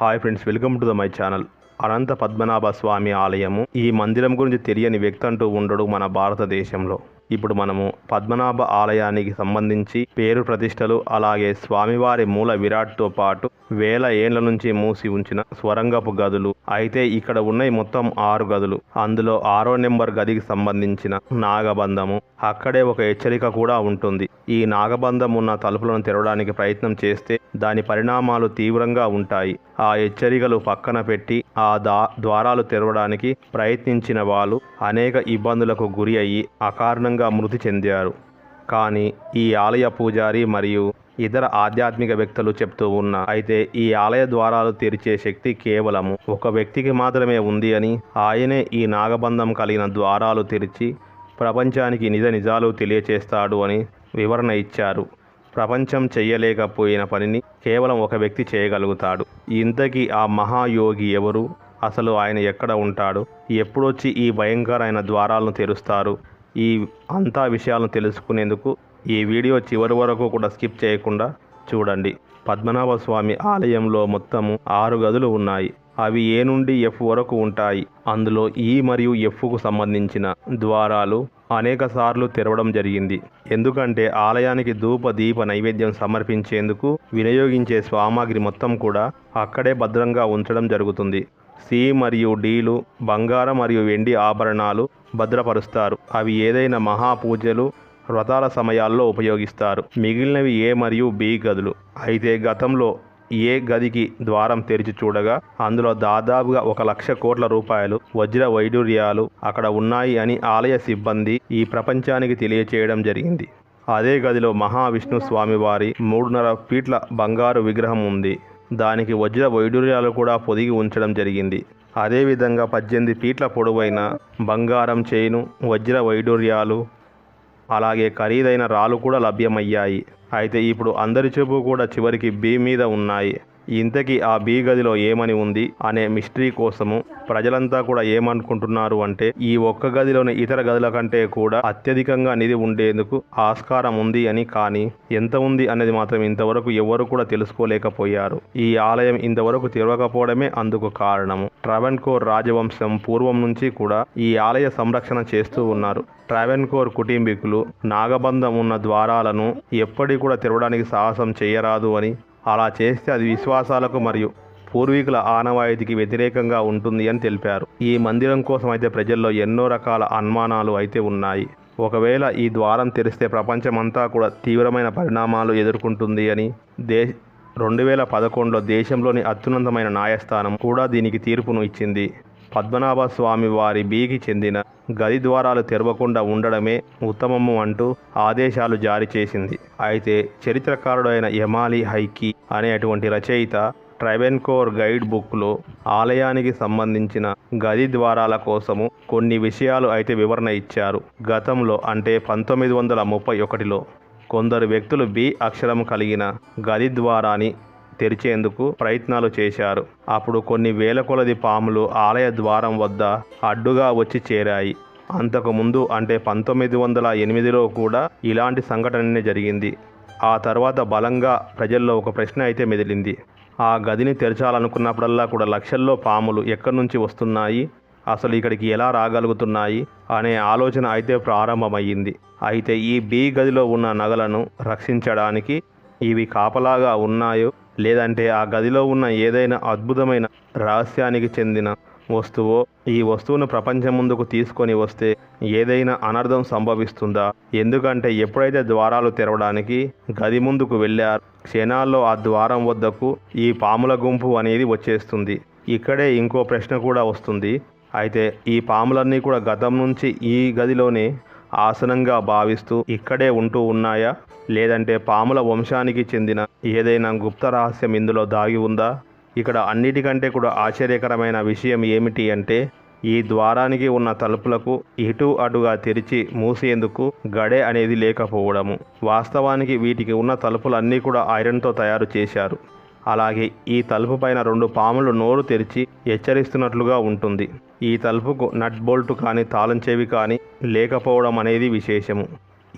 Hi friends welcome to the my channel Anantha Padmanabha Swamy ఆలయము. ఈ మందిరం గురించి తెలియని వ్యక్తి అంటూ ఉండడు మన భారతదేశంలో. ఇప్పుడు మనము పద్మనాభ ఆలయానికి సంబంధించి పేరు ప్రతిష్టలు అలాగే స్వామివారి మూల విరాట్తో పాటు వేల ఏండ్ల నుంచి మూసి ఉంచిన స్వరంగపు గదులు అయితే ఇక్కడ ఉన్నాయి మొత్తం ఆరు గదులు. అందులో ఆరో నెంబర్ గదికి సంబంధించిన నాగబంధము అక్కడే ఒక హెచ్చరిక కూడా ఉంటుంది. ఈ నాగబంధం ఉన్న తలుపులను తెరవడానికి ప్రయత్నం చేస్తే దాని పరిణామాలు తీవ్రంగా ఉంటాయి. ఆ హెచ్చరికలు పక్కన పెట్టి ఆ దా ద్వారాలు తెరవడానికి ప్రయత్నించిన వాళ్ళు అనేక ఇబ్బందులకు గురి అయ్యి అకారణంగా మృతి చెందారు. కానీ ఈ ఆలయ పూజారి మరియు ఇతర ఆధ్యాత్మిక వ్యక్తులు చెప్తూ ఉన్న అయితే ఈ ఆలయ ద్వారాలు తెరిచే శక్తి కేవలం ఒక వ్యక్తికి మాత్రమే ఉంది అని ఆయనే ఈ నాగబంధం కలిగిన ద్వారాలు తెరిచి ప్రపంచానికి నిజ నిజాలు తెలియచేస్తాడు అని వివరణ ఇచ్చారు. ప్రపంచం చేయలేకపోయిన పనిని కేవలం ఒక వ్యక్తి చేయగలుగుతాడు. ఇంతకీ ఆ మహాయోగి ఎవరు? అసలు ఆయన ఎక్కడ ఉంటాడు? ఎప్పుడొచ్చి ఈ భయంకరమైన ద్వారాలను తెరుస్తారు? ఈ అంతా విషయాలను తెలుసుకునేందుకు ఈ వీడియో చివరి వరకు కూడా స్కిప్ చేయకుండా చూడండి. పద్మనాభ స్వామి ఆలయంలో మొత్తము ఆరు గదులు ఉన్నాయి. అవి ఏ నుండి ఎఫ్ వరకు ఉంటాయి? అందులో ఈ మరియు ఎఫ్కు సంబంధించిన ద్వారాలు అనేకసార్లు తెరవడం జరిగింది. ఎందుకంటే ఆలయానికి ధూప దీప నైవేద్యం సమర్పించేందుకు వినియోగించే సామాగ్రి మొత్తం కూడా అక్కడే భద్రంగా ఉంచడం జరుగుతుంది. సి మరియు డీలు బంగారం మరియు వెండి ఆభరణాలు భద్రపరుస్తారు. అవి ఏదైనా మహాపూజలు వ్రతాల సమయాల్లో ఉపయోగిస్తారు. మిగిలినవి ఏ మరియు బి గదులు. అయితే గతంలో ఏ గదికి ద్వారం తెరిచి చూడగా అందులో దాదాపుగా ఒక లక్ష కోట్ల రూపాయలు వజ్ర వైడూర్యాలు అక్కడ ఉన్నాయి అని ఆలయ సిబ్బంది ఈ ప్రపంచానికి తెలియచేయడం జరిగింది. అదే గదిలో మహావిష్ణు స్వామివారి మూడున్నర ఫీట్ల బంగారు విగ్రహం ఉంది. దానికి వజ్ర వైడూర్యాలు కూడా పొదిగి ఉంచడం జరిగింది. అదేవిధంగా పద్దెనిమిది ఫీట్ల పొడవైన బంగారం చైను వజ్ర వైడూర్యాలు అలాగే ఖరీదైన రాళ్ళు కూడా లభ్యమయ్యాయి. అయితే ఇప్పుడు అందరి చెప్పు కూడా చివరికి బి మీద ఉన్నాయి. ఇంతకీ ఆ బీ గదిలో ఏమని ఉంది అనే మిస్టరీ కోసము ప్రజలంతా కూడా ఏమనుకుంటున్నారు అంటే ఈ ఒక్క గదిలోని ఇతర గదుల కంటే కూడా అత్యధికంగా నిధి ఉండేందుకు ఆస్కారం ఉంది అని కానీ ఎంత ఉంది అనేది మాత్రం ఇంతవరకు ఎవరు కూడా తెలుసుకోలేకపోయారు. ఈ ఆలయం ఇంతవరకు తెరవకపోవడమే అందుకు కారణము. ట్రావెన్కోర్ రాజవంశం పూర్వం నుంచి కూడా ఈ ఆలయ సంరక్షణ చేస్తూ ఉన్నారు. ట్రావెన్కోర్ కుటుంబీకులు నాగబంధం ఉన్న ద్వారాలను ఎప్పటికీ కూడా తెరవడానికి సాహసం చేయరాదు అని అలా చేస్తే అది విశ్వాసాలకు మరియు పూర్వీకుల ఆనవాయితీకి వ్యతిరేకంగా ఉంటుంది అని తెలిపారు. ఈ మందిరం కోసం అయితే ప్రజల్లో ఎన్నో రకాల అనుమానాలు అయితే ఉన్నాయి. ఒకవేళ ఈ ద్వారం తెరిస్తే ప్రపంచమంతా కూడా తీవ్రమైన పరిణామాలు ఎదుర్కొంటుంది అని దే రెండు వేల పదకొండులో దేశంలోని అత్యున్నతమైన న్యాయస్థానం కూడా దీనికి తీర్పును ఇచ్చింది. పద్మనాభ స్వామి వారి బీకి చెందిన గది ద్వారాలు తెరవకుండా ఉండడమే ఉత్తమము అంటూ ఆదేశాలు జారీ చేసింది. అయితే చరిత్రకారుడైన యమాలి హైకి అనేటువంటి రచయిత ట్రైవెన్కోర్ గైడ్ బుక్లో ఆలయానికి సంబంధించిన గది ద్వారాల కోసము కొన్ని విషయాలు అయితే వివరణ ఇచ్చారు. గతంలో అంటే పంతొమ్మిది వందల ముప్పై ఒకటిలో కొందరు వ్యక్తులు బి అక్షరం కలిగిన గది ద్వారాని తెరిచేందుకు ప్రయత్నాలు చేశారు. అప్పుడు కొన్ని వేల కొలది పాములు ఆలయ ద్వారం వద్ద అడ్డుగా వచ్చి చేరాయి. అంతకుముందు అంటే పంతొమ్మిది వందల ఎనిమిదిలో కూడా ఇలాంటి సంఘటననే జరిగింది. ఆ తర్వాత బలంగా ప్రజల్లో ఒక ప్రశ్న అయితే మెదిలింది. ఆ గదిని తెరచాలనుకున్నప్పుడల్లా కూడా లక్షల్లో పాములు ఎక్కడి నుంచి వస్తున్నాయి? అసలు ఇక్కడికి ఎలా రాగలుగుతున్నాయి? అనే ఆలోచన అయితే ప్రారంభమయ్యింది. అయితే ఈ బి గదిలో ఉన్న నగలను రక్షించడానికి ఇవి కాపలాగా ఉన్నాయో లేదంటే ఆ గదిలో ఉన్న ఏదైనా అద్భుతమైన రహస్యానికి చెందిన వస్తువో ఈ వస్తువును ప్రపంచం ముందుకు తీసుకొని వస్తే ఏదైనా అనర్థం సంభవిస్తుందా? ఎందుకంటే ఎప్పుడైతే ద్వారాలు తెరవడానికి గది ముందుకు వెళ్ళారు క్షణాల్లో ఆ ద్వారం వద్దకు ఈ పాముల గుంపు అనేది వచ్చేస్తుంది. ఇక్కడే ఇంకో ప్రశ్న కూడా వస్తుంది. అయితే ఈ పాములన్నీ కూడా గతం నుంచి ఈ గదిలోనే ఆసనంగా భావిస్తూ ఇక్కడే ఉంటూ ఉన్నాయా? లేదంటే పాముల వంశానికి చెందిన ఏదైనా గుప్త రహస్యం ఇందులో దాగి ఉందా? ఇక్కడ అన్నిటికంటే కూడా ఆశ్చర్యకరమైన విషయం ఏమిటి అంటే ఈ ద్వారానికి ఉన్న తలుపులకు ఇటు అటుగా తెరిచి మూసేందుకు గడే అనేది లేకపోవడము. వాస్తవానికి వీటికి ఉన్న తలుపులన్నీ కూడా ఐరన్తో తయారు చేశారు. అలాగే ఈ తలుపు పైన రెండు పాములు నోరు తెరిచి హెచ్చరిస్తున్నట్లుగా ఉంటుంది. ఈ తలుపుకు నట్ బోల్ట్ కానీ తాళం చెవి కానీ లేకపోవడం అనేది విశేషము.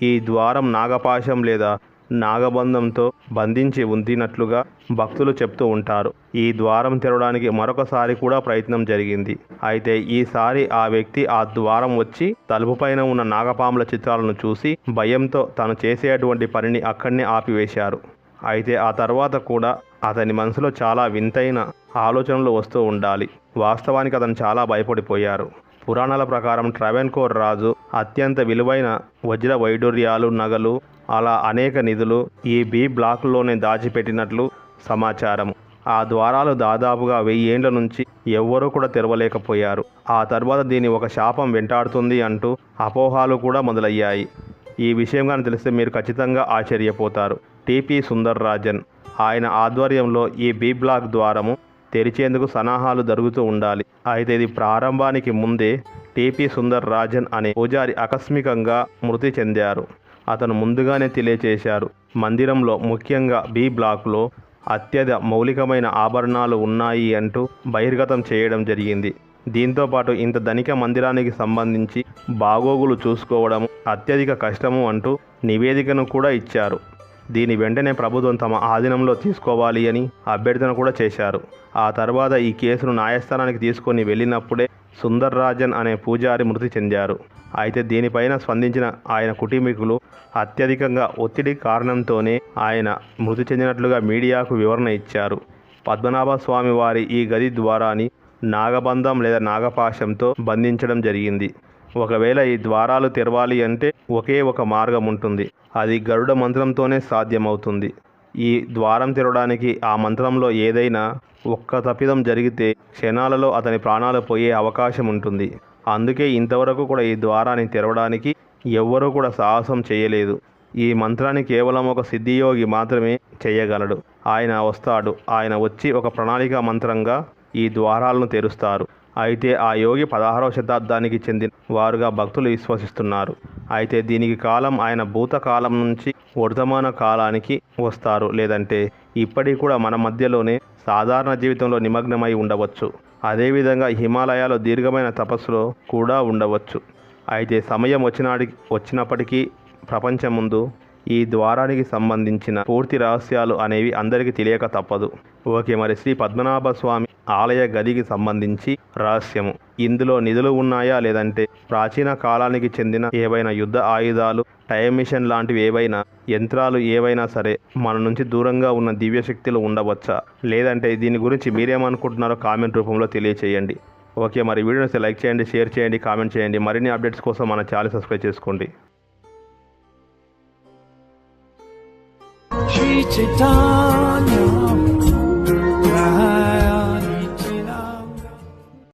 ఈ ద్వారం నాగపాశం లేదా నాగబంధంతో బంధించి ఉంచినట్లుగా భక్తులు చెప్తూ ఉంటారు. ఈ ద్వారం తెరవడానికి మరొకసారి కూడా ప్రయత్నం జరిగింది. అయితే ఈసారి ఆ వ్యక్తి ఆ ద్వారం వచ్చి తలుపుపైన ఉన్న నాగపాముల చిత్రాలను చూసి భయంతో తను చేసేటువంటి పనిని అక్కడనే ఆపివేశారు. అయితే ఆ తర్వాత కూడా అతని మనసులో చాలా వింతైన ఆలోచనలు వస్తూ ఉండాలి. వాస్తవానికి అతను చాలా భయపడిపోయారు. పురాణాల ప్రకారం ట్రావెన్కోర్ రాజు అత్యంత విలువైన వజ్ర వైడూర్యాలు నగలు అలా అనేక నిధులు ఈ బి బ్లాక్లోనే దాచిపెట్టినట్లు సమాచారం. ఆ ద్వారాలు దాదాపుగా వెయ్యేండ్ల నుంచి ఎవ్వరూ కూడా తెరవలేకపోయారు. ఆ తర్వాత దీని ఒక శాపం వెంటాడుతుంది అంటూ అపోహాలు కూడా మొదలయ్యాయి. ఈ విషయం కానీ తెలిస్తే మీరు ఖచ్చితంగా ఆశ్చర్యపోతారు. టిపి సుందర్ రాజన్ ఆయన ఆధ్వర్యంలో ఈ బి బ్లాక్ ద్వారము తెరిచేందుకు సన్నాహాలు జరుగుతూ ఉండాలి. అయితే ఇది ప్రారంభానికి ముందే టిపి సుందర్ రాజన్ అనే పూజారి ఆకస్మికంగా మృతి చెందారు. అతను ముందుగానే తెలియచేశారు. మందిరంలో ముఖ్యంగా బి బ్లాక్లో అత్యధ మౌలికమైన ఆభరణాలు ఉన్నాయి అంటూ బహిర్గతం చేయడం జరిగింది. దీంతో పాటు ఇంత ధనిక మందిరానికి సంబంధించి బాగోగులు చూసుకోవడం అత్యధిక కష్టము అంటూ నివేదికను కూడా ఇచ్చారు. దీని వెంటనే ప్రభుత్వం తమ ఆధీనంలో తీసుకోవాలి అని అభ్యర్థన కూడా చేశారు. ఆ తర్వాత ఈ కేసును న్యాయస్థానానికి తీసుకొని వెళ్ళినప్పుడే సుందర్ రాజన్ అనే పూజారి మృతి చెందారు. అయితే దీనిపైన స్పందించిన ఆయన కుటుంబీకులు అత్యధికంగా ఒత్తిడి కారణంతోనే ఆయన మృతి చెందినట్లుగా మీడియాకు వివరణ ఇచ్చారు. పద్మనాభ స్వామి వారి ఈ గది ద్వారాని నాగబంధం లేదా నాగపాశంతో బంధించడం జరిగింది. ఒకవేళ ఈ ద్వారాలు తెరవాలి అంటే ఒకే ఒక మార్గం ఉంటుంది. అది గరుడ మంత్రంతోనే సాధ్యమవుతుంది. ఈ ద్వారం తెరవడానికి ఆ మంత్రంలో ఏదైనా ఒక్క తప్పిదం జరిగితే క్షణాలలో అతని ప్రాణాలు పోయే అవకాశం ఉంటుంది. అందుకే ఇంతవరకు కూడా ఈ ద్వారాన్ని తెరవడానికి ఎవ్వరూ కూడా సాహసం చేయలేదు. ఈ మంత్రాన్ని కేవలం ఒక సిద్ధియోగి మాత్రమే చేయగలడు. ఆయన వస్తాడు. ఆయన వచ్చి ఒక ప్రణాళిక మంత్రంగా ఈ ద్వారాలను తెరుస్తారు. అయితే ఆ యోగి పదహారవ శతాబ్దానికి చెందిన వారుగా భక్తులు విశ్వసిస్తున్నారు. అయితే దీనికి కాలం ఆయన భూతకాలం నుంచి వర్తమాన కాలానికి వస్తారు. లేదంటే ఇప్పటికి కూడా మన మధ్యలోనే సాధారణ జీవితంలో నిమగ్నమై ఉండవచ్చు. అదేవిధంగా హిమాలయాలో దీర్ఘమైన తపస్సులో కూడా ఉండవచ్చు. అయితే సమయం వచ్చినాడి వచ్చినప్పటికీ ప్రపంచం ముందు ఈ ద్వారానికి సంబంధించిన పూర్తి రహస్యాలు అనేవి అందరికీ తెలియక తప్పదు. ఓకే మరి శ్రీ పద్మనాభ స్వామి ఆలయ గదికి సంబంధించి రహస్యము. ఇందులో నిధులు ఉన్నాయా లేదంటే ప్రాచీన కాలానికి చెందిన ఏవైనా యుద్ధ ఆయుధాలు టైం మిషన్ లాంటివి ఏవైనా యంత్రాలు ఏవైనా సరే మన నుంచి దూరంగా ఉన్న దివ్యశక్తులు ఉండవచ్చా? లేదంటే దీని గురించి మీరేమనుకుంటున్నారో కామెంట్ రూపంలో తెలియచేయండి. ఓకే మరి వీడియోని లైక్ చేయండి షేర్ చేయండి కామెంట్ చేయండి. మరిన్ని అప్డేట్స్ కోసం మన ఛానల్ సబ్స్క్రైబ్ చేసుకోండి. శ్రీ